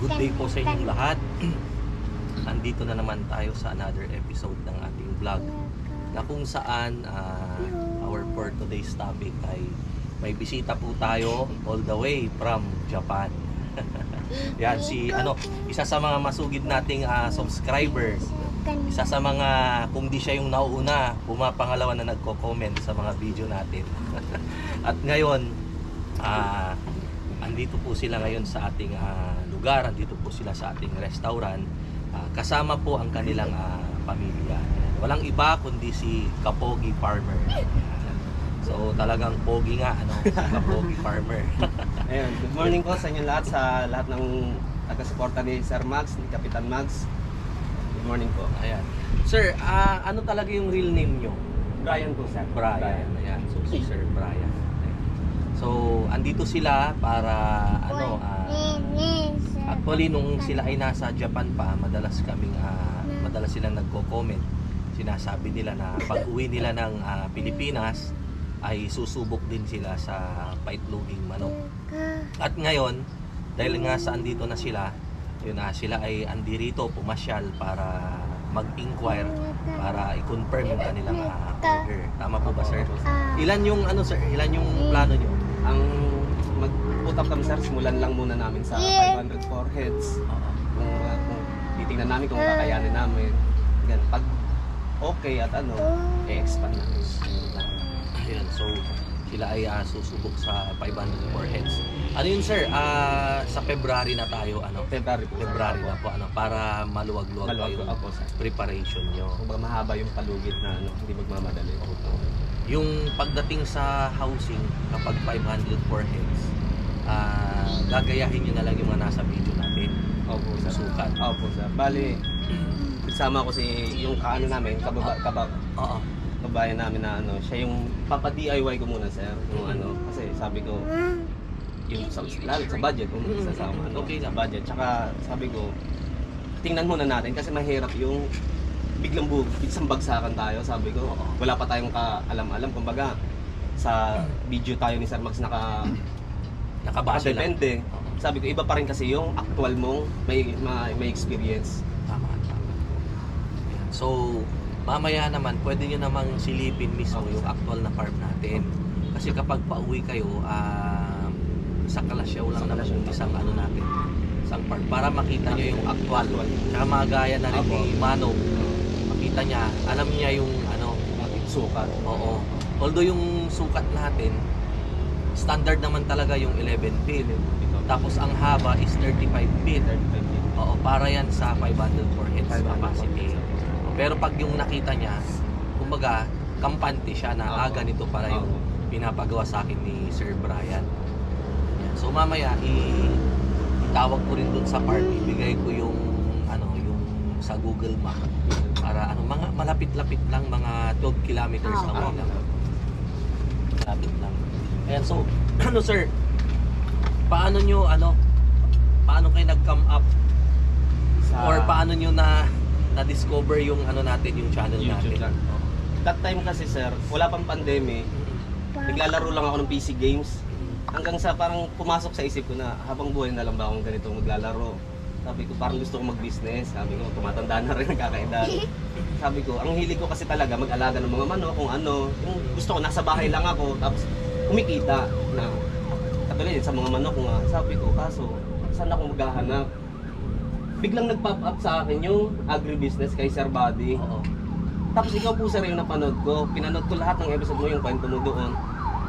Good day po sa inyong lahat. Andito na naman tayo sa another episode ng ating vlog na kung saan ah, our for today's topic ay may bisita po tayo all the way from Japan. Yan si ano, isa sa mga masugid nating ah, subscribers. Isa sa mga kung di siya yung nauuna, pumapangalawa na nagko-comment sa mga video natin. At ngayon, ah andito po sila ngayon sa ating ah, lugar, andito po sila sa ating restaurant. Ah, kasama po ang kanilang ah, pamilya. Walang iba kundi si Kapogi Farmer. So talagang pogi nga ano, si Kapogi Farmer. Ayun, good morning po sa inyo lahat sa lahat ng taga-suporta ni Sir Max, ni Kapitan Max. Good morning po. Ayan. Sir, ah, ano talaga yung real name nyo? Brian po, sir. Brian. Ayan. So si Sir Brian. So andito sila para ano ah, Actually, nung sila ay nasa Japan pa, madalas kaming, ah, madalas silang nagko-comment. Sinasabi nila na pag uwi nila ng ah, Pilipinas, ay susubok din sila sa paitloging manok. At ngayon, dahil nga sa andito na sila, yun na sila ay andi rito, pumasyal para mag-inquire para i-confirm yung kanilang ah, order. Tama po ba, sir? Ilan yung ano sir, ilan yung plano nyo? Ang mag-put up kami, sir, simulan lang muna namin sa 504 heads. Kung, uh, kung titingnan namin kung kakayanin namin. Yan, pag okay at ano, i-expand namin. Ayan, so sila ay ah, susubok sa 504 heads. Ano yun sir? Ah, sa February na tayo, ano? February po. February na po, ano? Para maluwag-luwag pa Maluwag po ako, sir. preparation nyo. Kung ba mahaba yung palugit na ano, hindi magmamadali. Yung pagdating sa housing, kapag 504 heads, ah, gagayahin nyo na lang yung mga nasa video natin. Opo, sir. Sukat. Opo, sir. Bali, kasama ko si yung kaano namin, kababa, kababa, Oo. kabayan namin na ano, siya yung papa-DIY ko muna, sir. Yung ano, kasi sabi ko, yung sa, lalo sa budget, kung Mm. sasama, ano, Okay sa budget. Tsaka sabi ko, tingnan muna natin kasi mahirap yung biglang bug, biglang bagsakan tayo, sabi ko. Wala pa tayong kaalam-alam, kumbaga, sa video tayo ni Sir Max naka Nakabase lang. depende. Sabi ko, iba pa rin kasi yung actual mong may, may, may experience. Tama, tama. So, mamaya naman, pwede nyo namang silipin mismo Okay. yung actual na farm natin. Kasi kapag pauwi kayo, um, sa Kalasyaw lang Sa naman yung isang ano natin, isang farm. Para makita nyo yung actual. Tsaka magaya na rin Apo. ni Manong. Makita niya, alam niya yung ano, Sukat. oo. Although yung sukat natin, standard naman talaga yung 11 feet. Tapos ang haba is 35 feet. Oo, para yan sa 504 heads 504 capacity. Pero pag yung nakita niya, kumbaga, kampante siya na ah, Opo. ganito para yung pinapagawa sa akin ni Sir Brian. So mamaya, i itawag ko rin dun sa farm, ibigay ko yung sa Google Map para ano, mga malapit-lapit lang, mga 12 kilometers Ah, away lang. Malapit lang. Ayan, so, ano sir, paano nyo, ano, paano kayo nag-come up Sa Or paano nyo na na-discover yung ano natin, yung channel YouTube natin? lang. That time kasi sir, wala pang pandemic, naglalaro lang ako ng PC games. Hanggang sa parang pumasok sa isip ko na habang buhay na lang ba akong ganito maglalaro. Sabi ko parang gusto ko mag-business. Sabi ko tumatanda na rin nagkakaedad. Sabi ko, ang hilig ko kasi talaga mag-alaga ng mga manok kung ano. Yung gusto ko nasa bahay lang ako tapos kumikita na katulad sa mga manok nga. Sabi ko, kaso saan ako maghahanap? Biglang nag-pop up sa akin yung agribusiness kay Sir Buddy. Oo. Tapos ikaw po sir yung napanood ko. Pinanood ko lahat ng episode mo yung kwento mo doon.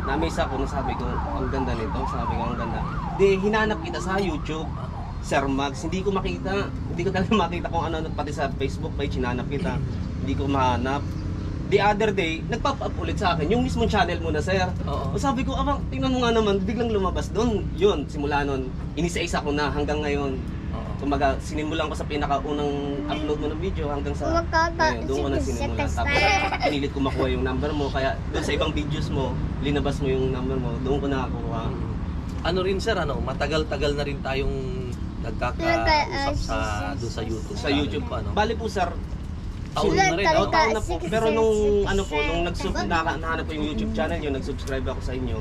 Na-miss ako na sabi ko, ang ganda nito. Sabi ko, ang ganda. Di, hinanap kita sa YouTube. Sir Max, hindi ko makita. Hindi ko talaga makita kung ano, pati sa Facebook page, hinanap kita. Hindi ko mahanap. The other day, nag-pop up ulit sa akin, yung mismong channel mo na, sir. Oo. O sabi ko, abang, tingnan mo nga naman, biglang lumabas doon. Yun, simula nun, inisa-isa ko na hanggang ngayon. Oo. Kumbaga, sinimulan ko sa pinakaunang upload mo ng video hanggang sa ngayon, doon ko na sinimula. Tapos pinilit ko makuha yung number mo. Kaya doon sa ibang videos mo, linabas mo yung number mo, doon ko nakakuha. Ano rin sir, ano, matagal-tagal na rin tayong nagkakausap sa doon sa YouTube. Sa YouTube po, ano. Bali po sir, Taon na rin, oh, no? taon na po. Pero nung ano po, nung nagsub, naka, nahanap ko yung YouTube channel nyo, nag-subscribe ako sa inyo,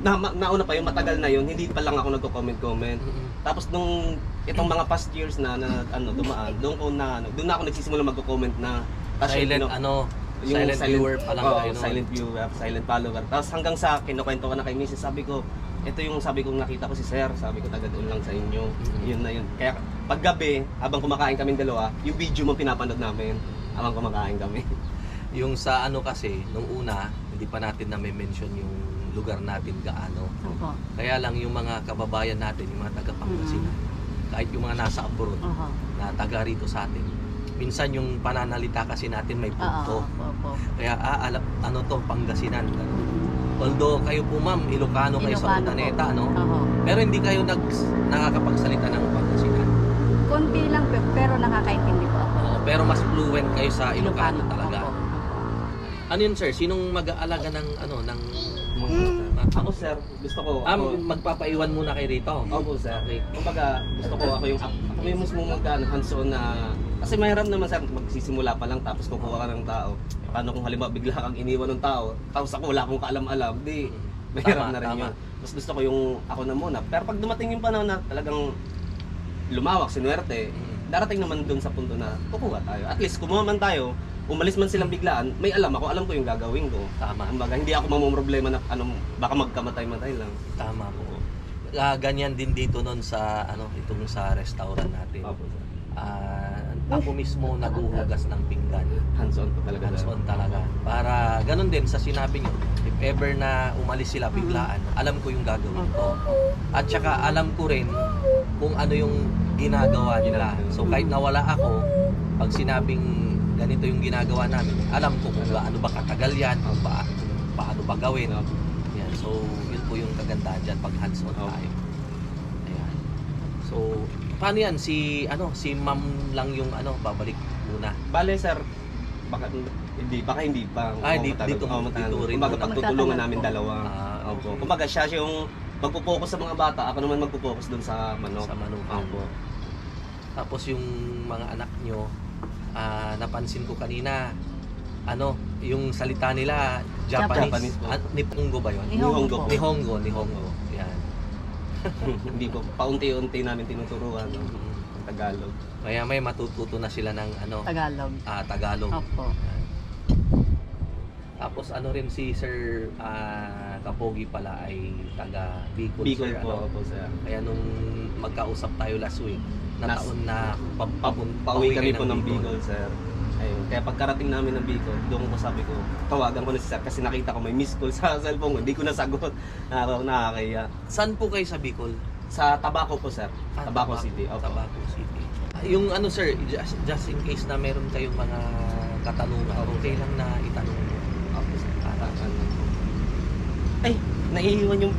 na, nauna pa yun, matagal na yun, hindi pa lang ako nagko-comment-comment. Tapos nung itong mga past years na, na ano dumaan, doon ko na ano, doon na ako nagsisimula magko-comment na Tapos yung Silent pino- ano, silent, viewer pa lang kayo noon. silent viewer, silent follower. Tapos hanggang sa kinukwento ko na kay Mrs. Sabi ko, ito yung sabi kong nakita ko si Sir. Sabi ko taga doon lang sa inyo. Mhm. Yun na yun. Kaya paggabi, habang kumakain kami dalawa, yung video mo pinapanood namin habang kumakain kami. Yung sa ano kasi, nung una, hindi pa natin na-mention yung lugar natin gaano. Opo. Kaya lang yung mga kababayan natin, yung mga taga Pangasinan, kahit yung mga nasa abroad Oho. na taga rito sa atin, minsan yung pananalita kasi natin may Oo. punto. Opo. Kaya ah, alam, ano to, Pangasinan. ganun. Although kayo po ma'am, Ilocano kayo sa Ilocano Urdaneta, po. no? Oho. Pero hindi kayo nag, nakakapagsalita ng Pangasinan. Konti lang pe- pero nakakaintindi po ako. Oo, pero mas fluent kayo sa Ilocano Ilocano, talaga. opo. Ano yun sir? Sinong mag-aalaga ng ano ng Ako sir, gusto ko, Ah, ako, magpapaiwan muna kay Rito. Opo sir. Okay. Kumbaga, gusto ko ako yung ako yung mismo magkano hands-on na kasi mahirap naman sir magsisimula pa lang tapos kukuha ka ng tao. Paano kung halimbawa bigla kang iniwan ng tao, tapos ako wala akong kaalam-alam, di mahirap Tama, na rin tama. yun. Mas gusto ko yung ako na muna. Pero pag dumating yung panahon na talagang lumawak, sinuwerte, Mm. darating naman dun sa punto na kukuha tayo. At least kumuha man tayo, umalis man silang biglaan, may alam ako, alam ko yung gagawin ko. Tama. Kumbaga, hindi ako mamumroblema na ano, baka magkamatay-matay lang. Tama po. Ah, ganyan din dito noon sa ano itong sa restaurant natin. Opo, sir. Ah, ako mismo naguhugas ng pinggan. Hands-on po talaga. Hands sir. on talaga. Para ganun din sa sinabi nyo, if ever na umalis sila biglaan, alam ko yung gagawin ko. At saka alam ko rin kung ano yung ginagawa nila. So kahit nawala ako, pag sinabing ganito yung ginagawa namin, alam ko kung gaano ba katagal yan, kung pa, paano ba gawin. Yan. So yun po yung kagandahan dyan pag hands on Okay. tayo. Ayan. So paano yan? Si ano, si ma'am lang yung ano, babalik muna. Bale, sir, baka hindi, baka hindi pa. Ah, di- matagal. dito- matagal. dito rin Kumbaga, pagtutulungan namin po. dalawa. Ah, Opo. okay. Kumbaga, siya siya yung magpo-focus sa mga bata, ako naman magpo-focus dun sa manok. Sa manukan. Opo. Tapos yung mga anak nyo, ah, napansin ko kanina, ano, yung salita nila, Japanese. Japanese po. Ah, Nihongo ba yun? Nihongo. Nihongo, Nihongo. Hindi po, paunti-unti namin tinuturuan no? ang Tagalog. Kaya may matututo na sila ng ano, Tagalog. ah, Tagalog. Opo. Yan. Tapos ano rin si Sir ah, Kapogi pala ay taga Bicol, Bicol sir. po, ano? opo, sir. Kaya nung magkausap tayo last week, na Nas- taon na pa, Pa, pauwi kami po ng Bicol. Bicol, sir. Ayun. Kaya pagkarating namin ng Bicol, doon ko sabi ko, tawagan ko na si sir kasi nakita ko may miss call sa cellphone ko. Hindi ko nasagot. Nakaka- Nakakaya. Saan po kayo sa Bicol? Sa Tabaco po, sir. Ah, Tabaco City. Opo. Tabaco City. Ah, Yung ano sir, just, just in case na meron kayong mga katanungan, okay lang na itanong mo. Opo, sir. Para Ano? Ay, naiiwan yung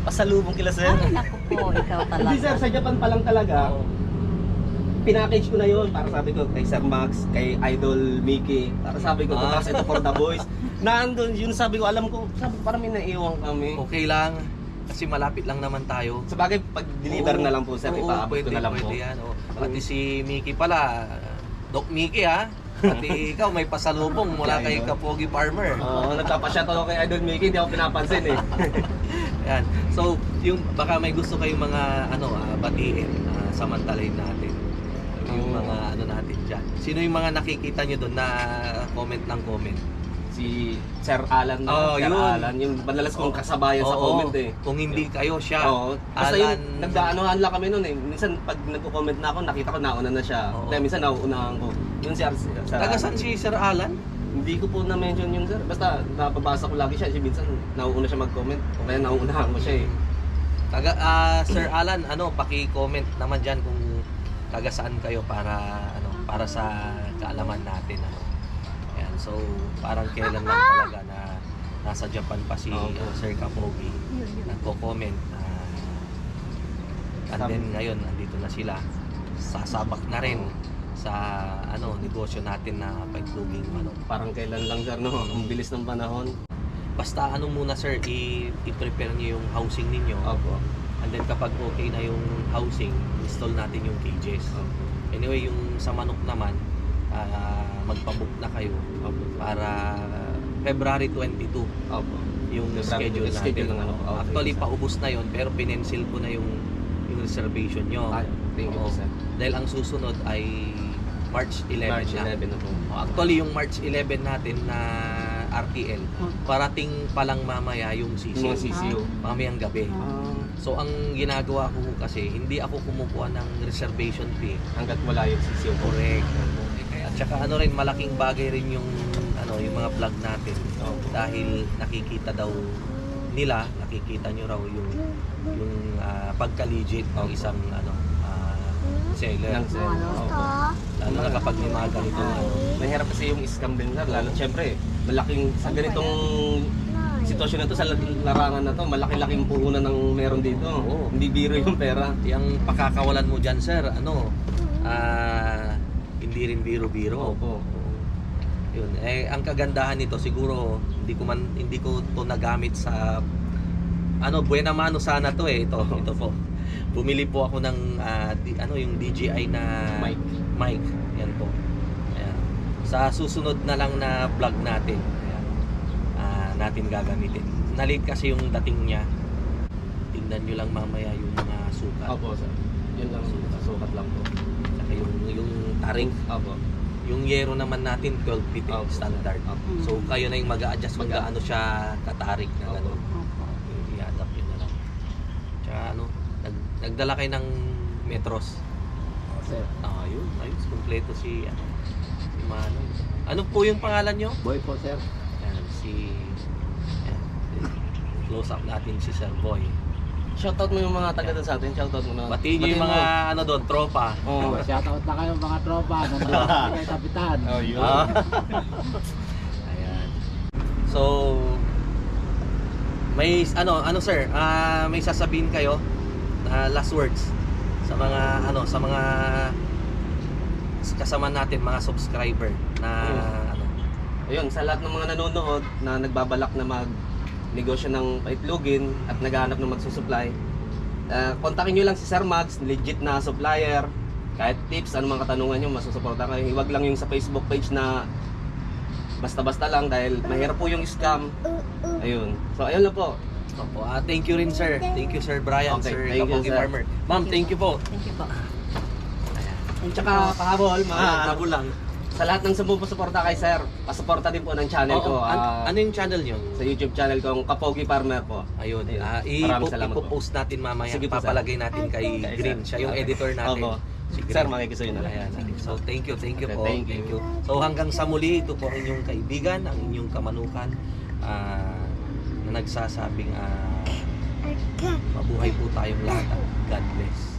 pasalubong kila sir. Ay, naku po, ikaw talaga. Hindi sir, sa Japan pa lang talaga. Pinackage ko na yun para sabi ko kay Sir Max, kay Idol Mickey. Para sabi ko, Ah. ito for the boys. Nandun, yun sabi ko, alam ko, sabi ko, parang may naiiwan kami. Okay lang. Kasi malapit lang naman tayo. Sa bagay, pag deliver Oo. na lang po sir, Oo, ipaabot pwede, ko na lang pwede po. Yan, oh. Pati si Mickey pala, Doc Mickey ha. Pati ikaw may pasalubong mula kay Kapogi Farmer. Oo, nagpapashot ako kay Idol Mickey, hindi ako pinapansin eh. Yan. So, yung baka may gusto kayong mga ano, ah, batiin, ah, samantalahin natin. Diyan. Sino yung mga nakikita nyo doon na comment ng comment? si Sir Alan na, Sir yun. Alan, yung madalas kong kasabayan sa Oo. comment eh. Kung hindi kayo siya. Oo. Basta Alan. yung nagdaanohan lang kami noon eh. Minsan pag nagko-comment na ako, nakita ko nauna na siya. Oo. Kaya minsan nauunahan ko. Yun si Sir, Sir Taga saan si Sir Alan? Hindi ko po na-mention yun sir. Basta napabasa ko lagi siya. Kasi minsan nauuna siya mag-comment. O kaya nauunahan ko siya eh. Taga ah, Sir Alan, ano, paki-comment naman diyan kung taga saan kayo para para sa kaalaman natin ano. Ayan, so parang kailan lang talaga na nasa Japan pa si Oo. ano, Sir Kapogi nagko-comment ah, and then ngayon nandito na sila sasabak na rin sa ano negosyo natin na pagtuging ano Parang kailan lang sir no. Ang bilis ng panahon. basta ano muna sir i-prepare niyo yung housing ninyo Opo. and then kapag okay na yung housing install natin yung cages Opo. Anyway yung sa manok naman ah, magpabook na kayo Opo. para February 22 Opo. yung Yung schedule natin. schedule ng ano, Oo. outreach, Actually, sir. paubos na yon pero pinensil ko na yung yung reservation nyo. Ah, thank you sir. Dahil ang susunod ay March 11 March na. 11 na po. Actually, yung March 11 natin na RTL, parating pa lang mamaya yung Yung CCO. mga CCO. Mamayang gabi. Ah, So, ang ginagawa ko kasi, hindi ako kumukuha ng reservation fee. hanggat wala yung CCO po. Correct. At saka ano rin, malaking bagay rin yung, ano, yung mga vlog natin. Opo. Dahil nakikita daw nila, nakikita nyo raw yung, yung ah, pagka-legit ng isang ano, ah, seller. Lang, sir. Ano? Opo. Lalo na kapag may mga ganito. ano. Mahirap kasi yung scam din sir. Lalo syempre, malaking sa ganitong sitwasyon na to sa larangan na to, malaki-laking puhunan ng meron dito. Oo. Hindi biro yung pera. Yung pakakawalan mo dyan, sir, ano, ah, hindi rin biro-biro. Opo. Yun. Eh, ang kagandahan nito, siguro, hindi ko man, hindi ko to nagamit sa, ano, buena mano sana to eh. Ito, ito po. Bumili po ako ng, ah, di- ano, yung DJI na Mic. mic. Yan po. Ayan. Sa susunod na lang na vlog natin, ayan, ah, natin gagamitin. Nalit kasi yung dating niya. Tingnan nyo lang mamaya yung mga sukat. Opo sir. Yun lang, sukat lang po. Saka yung, yung tarik. Opo. Yung yero naman natin, 12 feet eh, Opo. standard. Opo. So kayo na yung mag-a-adjust kung gaano siya katarik na gano'n. I-adapt yun na lang. Tsaka ano, nagdala kayo ng metros. Sir. Ah, yun. Ayos, kompleto si, ano, si Manong. Ano po yung pangalan nyo? Boy po sir. Yan, si... Yan, close up natin si Sir Boy. Shoutout mo yung mga taga doon sa atin. Shoutout mo na. Batiin nyo yung mga ano doon, tropa. Oo. Shoutout na kayo mga tropa. Nandito kay Kapitan. Oh, yun. Ah. Ayan. So may ano ano sir, ah may sasabihin kayo na last words sa mga ano sa mga kasama natin mga subscriber na ano Ayun, sa lahat ng mga nanonood na nagbabalak na mag negosyo ng paitlogin at naghahanap ng magsusupply, uh, kontakin nyo lang si Sir Max, legit na supplier. Kahit tips, ano mga katanungan nyo, masusuporta kayo. Huwag lang yung sa Facebook page na basta-basta lang dahil mahirap po yung scam. Ayun. So, ayun lang po. Opo, ah, thank you rin sir. Thank you Sir Brian, Okay, Sir thank you, Kapogi sir. Farmer. Ma'am, thank you po. Thank you po. Thank you Tsaka po. pahabol, mga Ah, tago lang. sa lahat ng sumusuporta kay Sir, pasuporta din po ng channel ko. Oo, an- ah, ano yung channel nyo? sa YouTube channel ko, Kapogi Farmer po. Ayun, Ayun. ah, Maraming ipo- salamat po. ipopost natin mamaya. Sige po, sir. Papalagay natin kay Kay Green. sir. Siya yung Okay. editor natin. Opo. Si Green. Sir, makikisuyo na lang. Ayan. So, thank you, thank you Okay, po. thank you. So, hanggang sa muli, ito po ang inyong kaibigan, ang inyong kamanukan ah, na nagsasabing ah, mabuhay po tayong lahat at God bless.